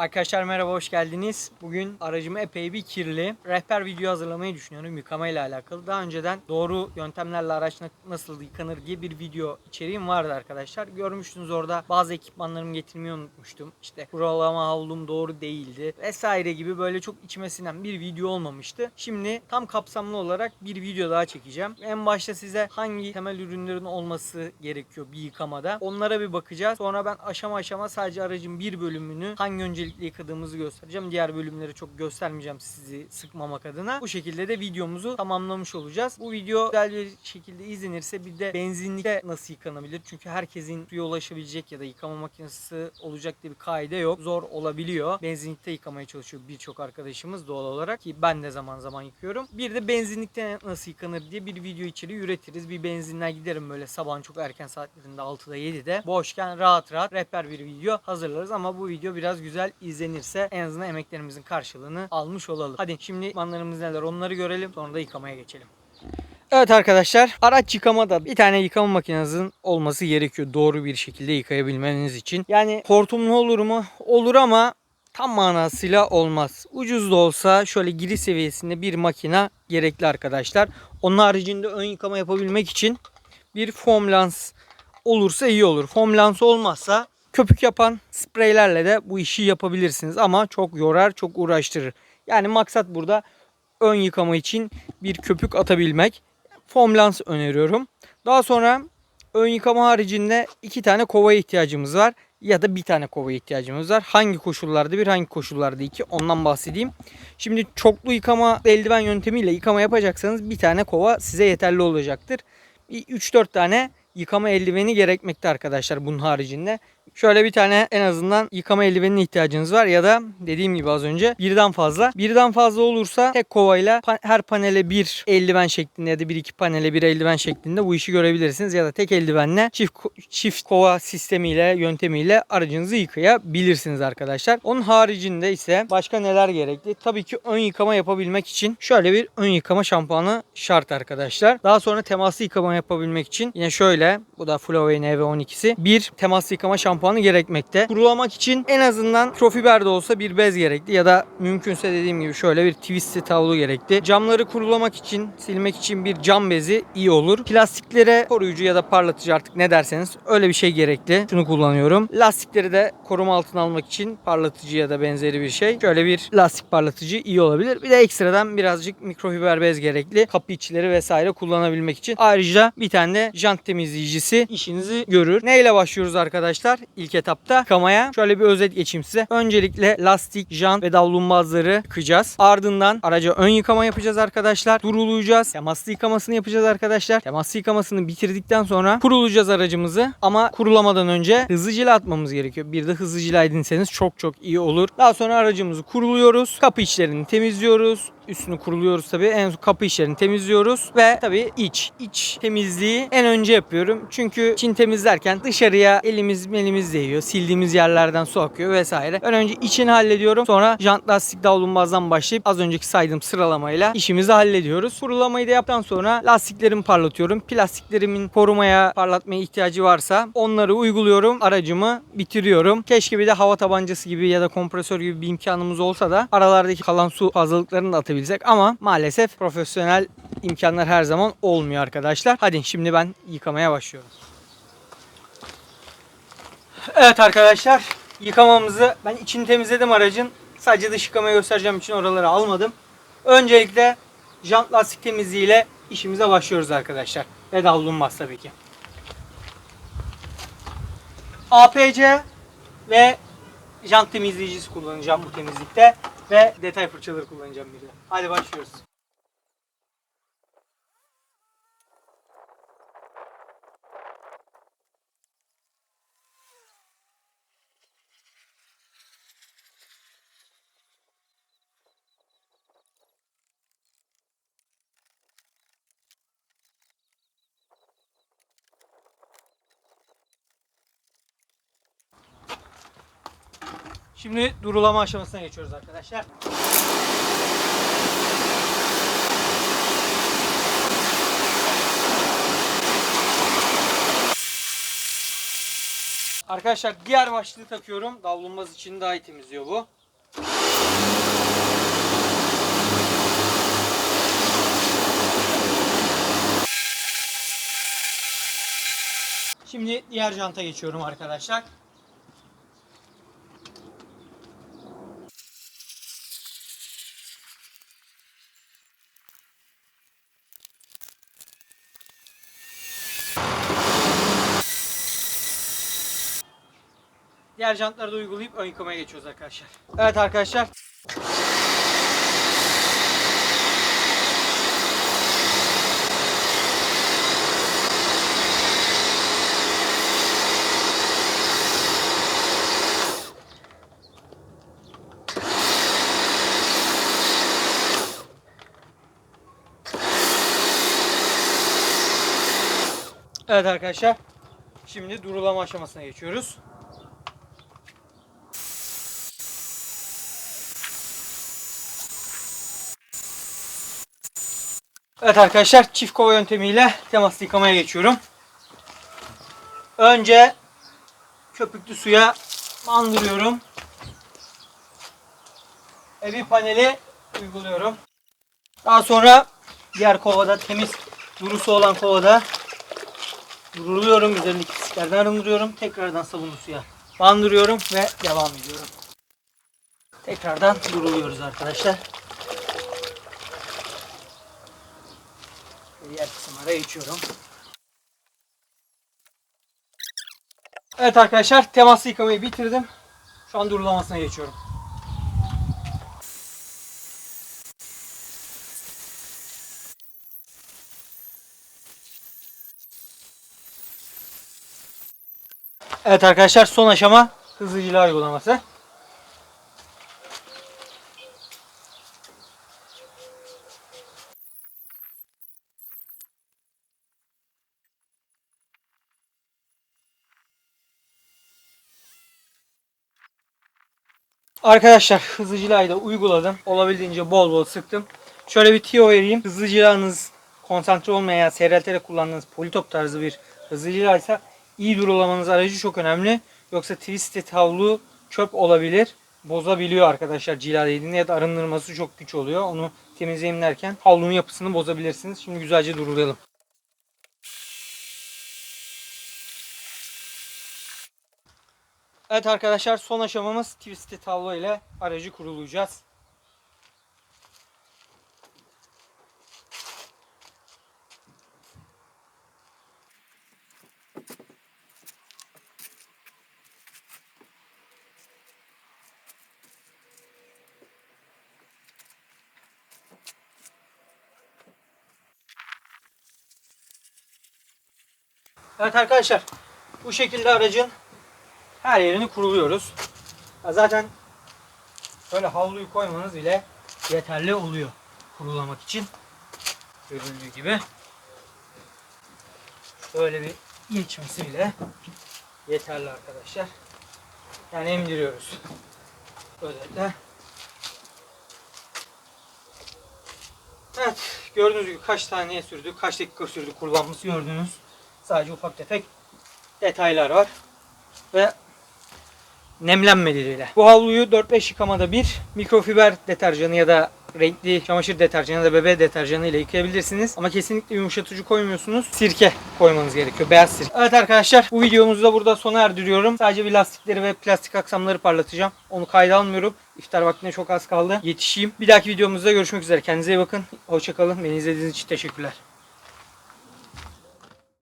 Arkadaşlar merhaba hoş geldiniz. Bugün aracım epey bir kirli. Rehber video hazırlamayı düşünüyorum yıkama ile alakalı. Daha önceden doğru yöntemlerle araç na- nasıl yıkanır diye bir video içeriğim vardı arkadaşlar. Görmüştünüz orada bazı ekipmanlarımı getirmeyi unutmuştum. İşte kuralama havlum doğru değildi vesaire gibi böyle çok içime sinen bir video olmamıştı. Şimdi tam kapsamlı olarak bir video daha çekeceğim. En başta size hangi temel ürünlerin olması gerekiyor bir yıkamada. Onlara bir bakacağız. Sonra ben aşama aşama sadece aracın bir bölümünü hangi öncelikle yıkadığımızı göstereceğim. Diğer bölümleri çok göstermeyeceğim sizi sıkmamak adına. Bu şekilde de videomuzu tamamlamış olacağız. Bu video güzel bir şekilde izlenirse bir de benzinlikte nasıl yıkanabilir? Çünkü herkesin suya ulaşabilecek ya da yıkama makinesi olacak diye bir kaide yok. Zor olabiliyor. Benzinlikte yıkamaya çalışıyor birçok arkadaşımız doğal olarak ki ben de zaman zaman yıkıyorum. Bir de benzinlikte nasıl yıkanır diye bir video içeriği üretiriz. Bir benzinler giderim böyle sabahın çok erken saatlerinde 6'da 7'de. Boşken rahat rahat rehber bir video hazırlarız ama bu video biraz güzel izlenirse en azından emeklerimizin karşılığını almış olalım. Hadi şimdi ekipmanlarımız neler onları görelim sonra da yıkamaya geçelim. Evet arkadaşlar araç yıkamada bir tane yıkama makinenizin olması gerekiyor doğru bir şekilde yıkayabilmeniz için. Yani hortumlu olur mu? Olur ama tam manasıyla olmaz. Ucuz da olsa şöyle giriş seviyesinde bir makine gerekli arkadaşlar. Onun haricinde ön yıkama yapabilmek için bir foam lens olursa iyi olur. Foam lens olmazsa köpük yapan spreylerle de bu işi yapabilirsiniz ama çok yorar, çok uğraştırır. Yani maksat burada ön yıkama için bir köpük atabilmek. Foam lens öneriyorum. Daha sonra ön yıkama haricinde iki tane kovaya ihtiyacımız var ya da bir tane kovaya ihtiyacımız var. Hangi koşullarda bir, hangi koşullarda iki ondan bahsedeyim. Şimdi çoklu yıkama eldiven yöntemiyle yıkama yapacaksanız bir tane kova size yeterli olacaktır. Bir 3-4 tane yıkama eldiveni gerekmekte arkadaşlar bunun haricinde. Şöyle bir tane en azından yıkama eldivenine ihtiyacınız var ya da dediğim gibi az önce birden fazla. Birden fazla olursa tek kovayla her panele bir eldiven şeklinde ya da bir iki panele bir eldiven şeklinde bu işi görebilirsiniz. Ya da tek eldivenle çift ko- çift kova sistemiyle yöntemiyle aracınızı yıkayabilirsiniz arkadaşlar. Onun haricinde ise başka neler gerekli? Tabii ki ön yıkama yapabilmek için şöyle bir ön yıkama şampuanı şart arkadaşlar. Daha sonra temaslı yıkama yapabilmek için yine şöyle bu da Flowey NV12'si bir temaslı yıkama şampuanı gerekmekte. Kurulamak için en azından mikrofiber de olsa bir bez gerekli ya da mümkünse dediğim gibi şöyle bir twisty tavlu gerekli. Camları kurulamak için, silmek için bir cam bezi iyi olur. Plastiklere koruyucu ya da parlatıcı artık ne derseniz öyle bir şey gerekli. Şunu kullanıyorum. Lastikleri de koruma altına almak için parlatıcı ya da benzeri bir şey. Şöyle bir lastik parlatıcı iyi olabilir. Bir de ekstradan birazcık mikrofiber bez gerekli. Kapı içleri vesaire kullanabilmek için. Ayrıca bir tane de jant temizleyicisi işinizi görür. Neyle başlıyoruz arkadaşlar? İlk etapta yıkamaya. Şöyle bir özet geçeyim size. Öncelikle lastik, jant ve davlumbazları yıkayacağız. Ardından araca ön yıkama yapacağız arkadaşlar. Durulayacağız. Temaslı yıkamasını yapacağız arkadaşlar. Temaslı yıkamasını bitirdikten sonra kurulayacağız aracımızı. Ama kurulamadan önce hızlı cila atmamız gerekiyor. Bir de hızlı cila çok çok iyi olur. Daha sonra aracımızı kuruluyoruz. Kapı içlerini temizliyoruz üstünü kuruluyoruz tabii. En kapı içlerini temizliyoruz ve tabii iç. iç temizliği en önce yapıyorum. Çünkü için temizlerken dışarıya elimiz elimiz değiyor. Sildiğimiz yerlerden su akıyor vesaire. Ben önce içini hallediyorum. Sonra jant lastik davlumbazdan başlayıp az önceki saydığım sıralamayla işimizi hallediyoruz. Kurulamayı da yaptıktan sonra lastiklerimi parlatıyorum. Plastiklerimin korumaya parlatmaya ihtiyacı varsa onları uyguluyorum. Aracımı bitiriyorum. Keşke bir de hava tabancası gibi ya da kompresör gibi bir imkanımız olsa da aralardaki kalan su fazlalıklarını da atabilsek ama maalesef profesyonel imkanlar her zaman olmuyor arkadaşlar. Hadi şimdi ben yıkamaya başlıyorum. Evet arkadaşlar yıkamamızı ben içini temizledim aracın. Sadece dış yıkamayı göstereceğim için oraları almadım. Öncelikle jant lastik temizliğiyle işimize başlıyoruz arkadaşlar. Ve davlumbaz tabii ki. APC ve jant temizleyicisi kullanacağım bu temizlikte. Ve detay fırçaları kullanacağım bir de. Hadi başlıyoruz. Şimdi durulama aşamasına geçiyoruz arkadaşlar. Arkadaşlar diğer başlığı takıyorum. Davlumbaz için daha iyi temizliyor bu. Şimdi diğer janta geçiyorum arkadaşlar. Diğer jantları da uygulayıp ön yıkamaya geçiyoruz arkadaşlar. Evet arkadaşlar. Evet arkadaşlar. Şimdi durulama aşamasına geçiyoruz. Evet arkadaşlar çift kova yöntemiyle temaslı yıkamaya geçiyorum. Önce köpüklü suya bandırıyorum. Bir paneli uyguluyorum. Daha sonra diğer kovada temiz durusu olan kovada duruluyorum. Üzerindeki pisliklerden arındırıyorum. Tekrardan sabunlu suya bandırıyorum ve devam ediyorum. Tekrardan duruluyoruz arkadaşlar. Diğer kısımlara geçiyorum. Evet arkadaşlar temaslı yıkamayı bitirdim. Şu an durulamasına geçiyorum. Evet arkadaşlar son aşama hızlıcılar uygulaması. Arkadaşlar hızlıcılayı da uyguladım. Olabildiğince bol bol sıktım. Şöyle bir tiyo vereyim. Hızlıcılarınız konsantre olmayan seyrelterek kullandığınız politop tarzı bir hızlıcılaysa iyi durulamanız aracı çok önemli. Yoksa twisted havlu çöp olabilir. Bozabiliyor arkadaşlar cila değdiğinde ya da arındırması çok güç oluyor. Onu temizleyeyim derken havlunun yapısını bozabilirsiniz. Şimdi güzelce durulayalım. Evet arkadaşlar son aşamamız twisted havlu ile aracı kurulayacağız. Evet arkadaşlar bu şekilde aracın her yerini kuruluyoruz. Zaten böyle havluyu koymanız bile yeterli oluyor kurulamak için. Görüldüğü gibi. Şöyle bir geçmesi bile yeterli arkadaşlar. Yani emdiriyoruz. Özetle. Evet gördüğünüz gibi kaç saniye sürdü, kaç dakika sürdü kullanması gördünüz. Sadece ufak tefek detaylar var ve nemlenmeleriyle. Bu havluyu 4-5 yıkamada bir mikrofiber deterjanı ya da renkli çamaşır deterjanı ya da bebe deterjanı ile yıkayabilirsiniz. Ama kesinlikle yumuşatıcı koymuyorsunuz. Sirke koymanız gerekiyor. Beyaz sirke. Evet arkadaşlar bu videomuzu da burada sona erdiriyorum. Sadece bir lastikleri ve plastik aksamları parlatacağım. Onu kayda almıyorum. İftar vaktine çok az kaldı. Yetişeyim. Bir dahaki videomuzda görüşmek üzere. Kendinize iyi bakın. Hoşçakalın. Beni izlediğiniz için teşekkürler.